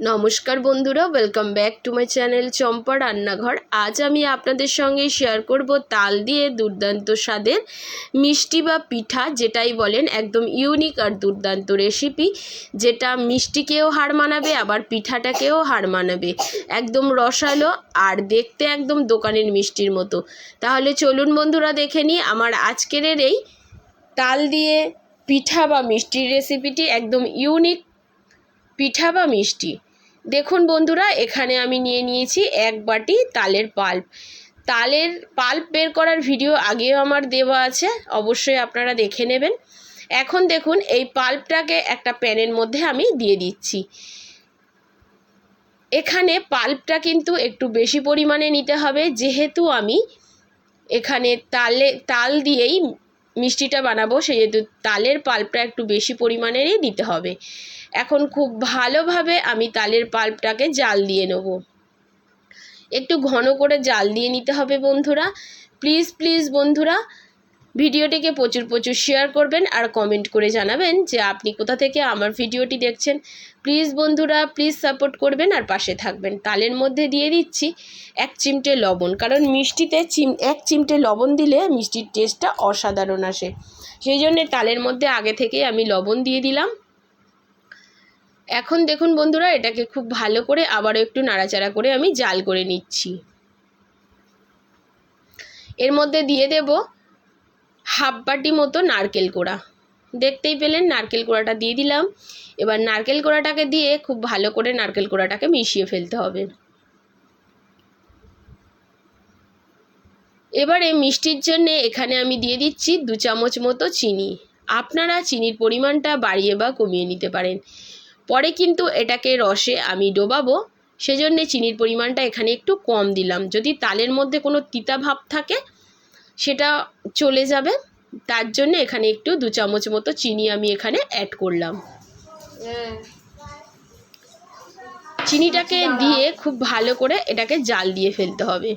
নমস্কার বন্ধুরা welcome back to my channel Champa Rannaghar. আজ আমি আপনাদের সঙ্গে শেয়ার করব তাল দিয়ে দুর্দান্ত স্বাদের মিষ্টি বা পিঠা, যেটাই বলেন, একদম ইউনিক আর দুর্দান্ত রেসিপি যেটা মিষ্টিকেও হার মানাবে, আবার পিঠাটাকেও হার মানাবে। একদম রসালো আর দেখতে একদম দোকানের মিষ্টির মতো। তাহলে চলুন বন্ধুরা, দেখে নিই আমার আজকের এই তাল দিয়ে পিঠা বা মিষ্টির রেসিপিটি একদম ইউনিক পিঠা বা মিষ্টি। দেখুন বন্ধুরা, এখানে আমি নিয়ে নিয়েছি এক বাটি তালের পাল্প। তালের পাল্প বের করার ভিডিও আগেও আমার দেওয়া আছে, অবশ্যই আপনারা দেখে নেবেন। এখন দেখুন, এই পাল্পটাকে একটা প্যানের মধ্যে আমি দিয়ে দিচ্ছি। এখানে পাল্পটা কিন্তু একটু বেশি পরিমাণে নিতে হবে, যেহেতু আমি এখানে তালে, তাল দিয়েই মিষ্টিটা বানাবো, সেহেতু তালের পাল্পটা একটু বেশি পরিমাণেরই দিতে হবে। এখন খুব ভালোভাবে আমি তালের পাল্পটাকে জাল দিয়ে নেব। একটু ঘন করে জাল দিয়ে নিতে হবে বন্ধুরা। প্লিজ প্লিজ বন্ধুরা, ভিডিওটিকে প্রচুর প্রচুর শেয়ার করবেন আর কমেন্ট করে জানাবেন যে আপনি কোথা থেকে আমার ভিডিওটি দেখছেন। প্লিজ বন্ধুরা, প্লিজ সাপোর্ট করবেন আর পাশে থাকবেন। তালের মধ্যে দিয়ে দিচ্ছি এক চিমটে লবণ, কারণ মিষ্টিতে চিম, এক চিমটে লবণ দিলে মিষ্টির টেস্টটা অসাধারণ আসে। সেই জন্যে তালের মধ্যে আগে থেকে আমি লবণ দিয়ে দিলাম। এখন দেখুন বন্ধুরা, এটাকে খুব ভালো করে আবারও একটু নাড়াচাড়া করে আমি জাল করে নিচ্ছি। এর মধ্যে দিয়ে দেব হাফ বাটি মতো নারকেল কোড়া। দেখতেই পেলেন নারকেল কোড়াটা দিয়ে দিলাম। এবার নারকেল কোড়াটাকে দিয়ে খুব ভালো করে নারকেল কোড়াটাকে মিশিয়ে ফেলতে হবে। এবারে মিষ্টির জন্য এখানে আমি দিয়ে দিচ্ছি দু চামচ মতো চিনি। আপনারা চিনির পরিমাণটা বাড়িয়ে বা কমিয়ে নিতে পারেন। পরে কিন্তু এটাকে রসে আমি ডোবাবো। সেজন্য চিনির পরিমাণটা এখানে একটু কম দিলাম। যদি তালের মধ্যে কোনো তিতা ভাব থাকে, সেটা চলে যাবে। তার জন্য এখানে একটু দু চামচ মতো চিনি আমি এখানে অ্যাড করলাম। চিনিটাকে দিয়ে খুব ভালো করে এটাকে জাল দিয়ে ফেলতে হবে।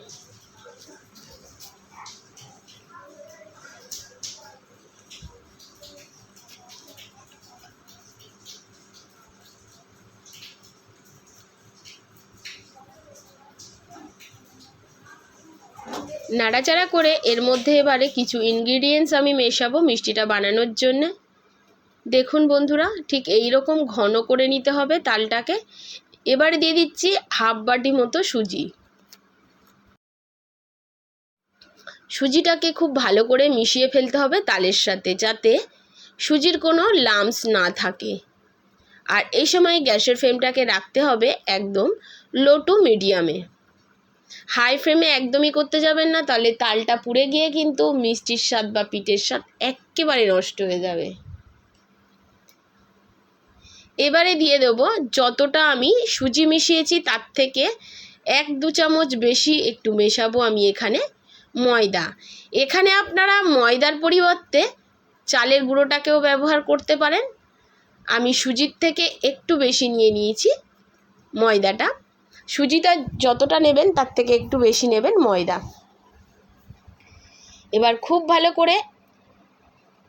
নাড়াচাড়া করে এর মধ্যে এবারে কিছু ইনগ্রিডিয়েন্টস আমি মেশাবো মিষ্টিটা বানানোর জন্য। দেখুন বন্ধুরা, ঠিক এই রকম ঘন করে নিতে হবে তালটাকে। এবারে দিয়ে দিচ্ছি হাফ বাটি মতো সুজি। সুজিটাকে খুব ভালো করে মিশিয়ে ফেলতে হবে তালের সাথে যাতে সুজির কোনো লামস না থাকে। আর এই সময় গ্যাসের ফ্লেমটাকে রাখতে হবে একদম লো টু মিডিয়ামে হাই ফ্লেমে একদমই করতে যাবেন না, তাহলে তালটা পুড়ে গিয়ে কিন্তু মিষ্টির স্বাদ বা পিঠের স্বাদ একেবারে নষ্ট হয়ে যাবে। এবারে দিয়ে দেবো যতটা আমি সুজি মিশিয়েছি, তার থেকে এক দু চামচ বেশি একটু মেশাবো আমি এখানে ময়দা। এখানে আপনারা ময়দার পরিবর্তে চালের গুঁড়োটাকেও ব্যবহার করতে পারেন। আমি সুজির থেকে একটু বেশি নিয়ে নিয়েছি ময়দাটা। সুজিটা যতটা নেবেন, তার থেকে একটু বেশি নেবেন ময়দা। এবার খুব ভালো করে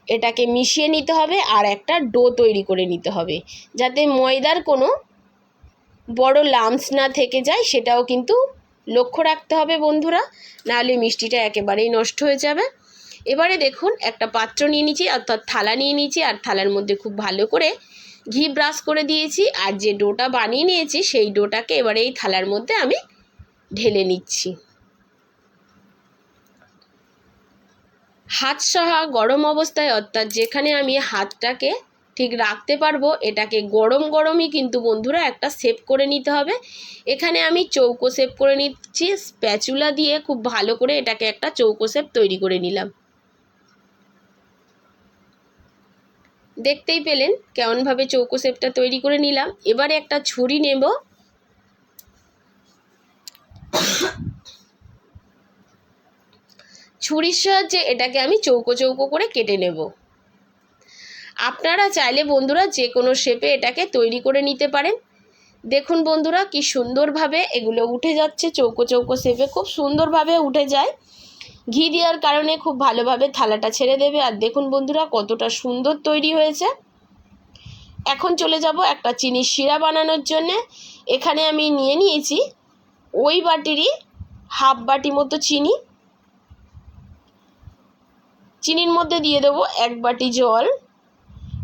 এটাকে মিশিয়ে নিতে হবে আর একটা ডো তৈরি করে নিতে হবে, যাতে ময়দার কোনো বড় লামস না থেকে যায়, সেটাও কিন্তু লক্ষ্য রাখতে হবে বন্ধুরা, নাহলে মিষ্টিটা একেবারেই নষ্ট হয়ে যাবে। এবারে দেখুন, একটা পাত্র নিয়ে নিয়েছি অর্থাৎ থালা নিয়ে নিয়েছি আর থালার মধ্যে খুব ভালো করে ঘি ব্রাশ করে দিয়েছি আর যে ডোটা বানিয়ে নিয়েছি সেই ডোটাকে এবারে এই থালার মধ্যে আমি ঢেলে নিচ্ছি। হাত সহা গরম অবস্থায়, অর্থাৎ যেখানে আমি হাতটাকে ঠিক রাখতে পারব, এটাকে গরম গরমই কিন্তু বন্ধুরা একটা সেপ করে নিতে হবে। এখানে আমি চৌকো সেপ করে নিচ্ছি, স্প্যাচুলা দিয়ে খুব ভালো করে এটাকে একটা চৌকো সেপ তৈরি করে নিলাম। দেখতেই পেলেন কেমনভাবে চৌকো শেপটা তৈরি করে নিলাম। এবারে একটা ছুরি নেব। ছুরির সাহায্যে এটাকে আমি চৌকো চৌকো করে কেটে নেব। আপনারা চাইলে বন্ধুরা যে কোনো শেপে এটাকে তৈরি করে নিতে পারেন। দেখুন বন্ধুরা কি সুন্দরভাবে এগুলো উঠে যাচ্ছে। চৌকো চৌকো শেপে খুব সুন্দরভাবে উঠে যায়। ঘি দেওয়ার কারণে খুব ভালোভাবে থালাটা ছেড়ে দেবে। আর দেখুন বন্ধুরা, কতটা সুন্দর তৈরি হয়েছে। এখন চলে যাব একটা চিনির শিরা বানানোর জন্যে। এখানে আমি নিয়ে নিয়েছি ওই বাটিরই হাফ বাটি মতো চিনি। চিনির মধ্যে দিয়ে দেবো এক বাটি জল।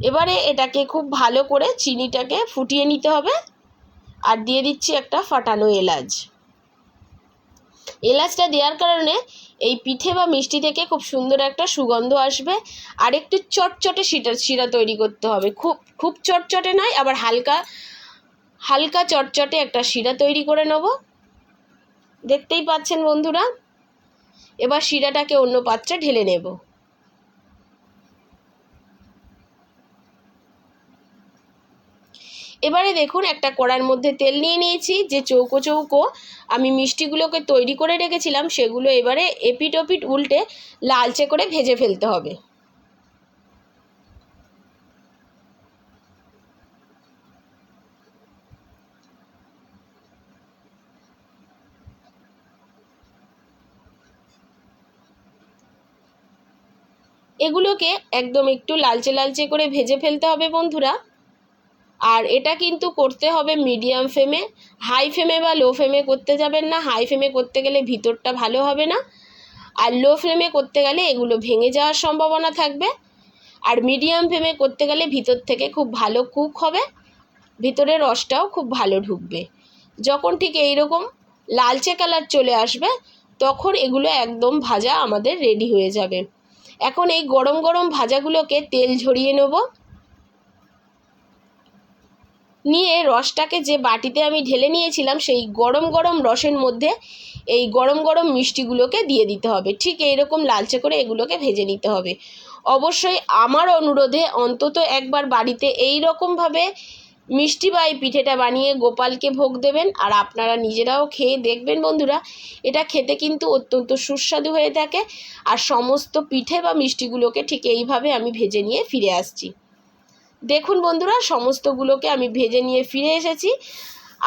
এবারে এটাকে খুব ভালো করে চিনিটাকে ফুটিয়ে নিতে হবে। আর দিয়ে দিচ্ছি একটা ফাটানো এলাচ। এলাচটা দেওয়ার কারণে এই পিঠে বা মিষ্টি থেকে খুব সুন্দর একটা সুগন্ধ আসবে। আর একটু চটচটে শিরা শিরা তৈরি করতে হবে। খুব খুব চটচটে নয়, আবার হালকা হালকা চটচটে একটা শিরা তৈরি করে নেব। দেখতেই পাচ্ছেন বন্ধুরা? এবার শিরাটাকে অন্য পাত্রে ঢেলে নেব। এবারে দেখুন, একটা কড়ার মধ্যে তেল নিয়ে নিয়েছি, যে চৌকো চৌকো আমি মিষ্টিগুলোকে তৈরি করে রেখেছিলাম, সেগুলো এবারে এপিট ওপিট উল্টে লালচে করে ভেজে ফেলতে হবে। এগুলোকে একদম একটু লালচে লালচে করে ভেজে ফেলতে হবে বন্ধুরা। আর এটা কিন্তু করতে হবে মিডিয়াম ফ্লেমে হাই ফ্লেমে বা লো ফ্লেমে করতে যাবেন না। হাই ফ্লেমে করতে গেলে ভিতরটা ভালো হবে না। আর লো ফ্লেমে করতে গেলে এগুলো ভেঙে যাওয়ার সম্ভাবনা থাকবে। আর মিডিয়াম ফ্লেমে করতে গেলে ভিতর থেকে খুব ভালো কুক হবে। ভিতরের রসটাও খুব ভালো ঢুকবে। যখন ঠিক এই রকম লালচে কালার চলে আসবে, তখন এগুলো একদম ভাজা আমাদের রেডি হয়ে যাবে। এখন এই গরম গরম ভাজাগুলোকে তেল ঝরিয়ে নেব। নিয়ে রসটাকে যে বাটিতে আমি ঢেলে নিয়েছিলাম, সেই গরম গরম রসের মধ্যে এই গরম গরম মিষ্টিগুলোকে দিয়ে দিতে হবে। ঠিক এইরকম লালচে করে এগুলোকে ভেজে নিতে হবে। অবশ্যই আমার অনুরোধে অন্তত একবার বাড়িতে এই রকমভাবে মিষ্টি বা এই পিঠেটা বানিয়ে গোপালকে ভোগ দেবেন, আর আপনারা নিজেরাও খেয়ে দেখবেন বন্ধুরা, এটা খেতে কিন্তু অত্যন্ত সুস্বাদু হয়ে থাকে। আর সমস্ত পিঠে বা মিষ্টিগুলোকে ঠিক এইভাবে আমি ভেজে নিয়ে ফিরে আসছি। দেখুন বন্ধুরা, সমস্তগুলোকে আমি ভেজে নিয়ে ফিরে এসেছি।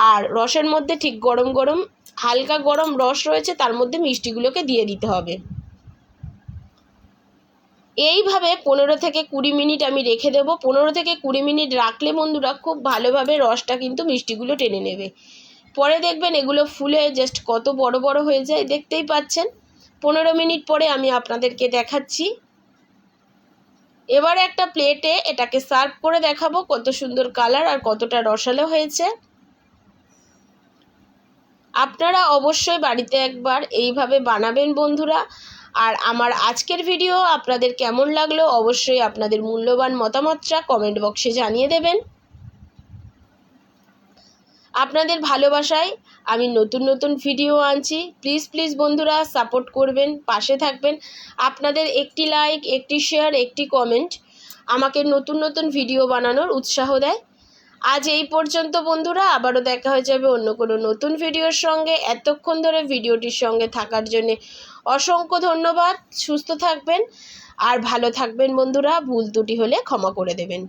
আর রসের মধ্যে ঠিক গরম গরম, হালকা গরম রস রয়েছে, তার মধ্যে মিষ্টিগুলোকে দিয়ে দিতে হবে। এইভাবে পনেরো থেকে কুড়ি মিনিট আমি রেখে দেবো। পনেরো থেকে কুড়ি মিনিট রাখলে বন্ধুরা খুব ভালোভাবে রসটা কিন্তু মিষ্টিগুলো টেনে নেবে। পরে দেখবেন এগুলো ফুলে জাস্ট কত বড় বড় হয়ে যায়, দেখতেই পাচ্ছেন। পনেরো মিনিট পরে আমি আপনাদেরকে দেখাচ্ছি। এবার একটা প্লেটে এটাকে সার্ভ করে দেখাবো কত সুন্দর কালার আর কতটা রসালো হয়েছে। আপনারা অবশ্যই বাড়িতে একবার এইভাবে বানাবেন বন্ধুরা। আর আমার আজকের ভিডিও আপনাদের কেমন লাগল অবশ্যই আপনাদের মূল্যবান মতামতটা কমেন্ট বক্সে জানিয়ে দেবেন। আপনাদের ভালোবাসায় আমি নতুন নতুন ভিডিও আনছি। প্লিজ প্লিজ বন্ধুরা সাপোর্ট করবেন, পাশে থাকবেন। আপনাদের একটি লাইক একটি শেয়ার একটি কমেন্ট আমাকে নতুন নতুন ভিডিও বানানোর উৎসাহ দেয়। আজ এই পর্যন্ত বন্ধুরা, আবারও দেখা হয়ে যাবে অন্য কোনো নতুন ভিডিওর সঙ্গে। এতক্ষণ ধরে ভিডিওটির সঙ্গে থাকার জন্যে অসংখ্য ধন্যবাদ। সুস্থ থাকবেন আর ভালো থাকবেন বন্ধুরা। ভুল ত্রুটি হলে ক্ষমা করে দেবেন।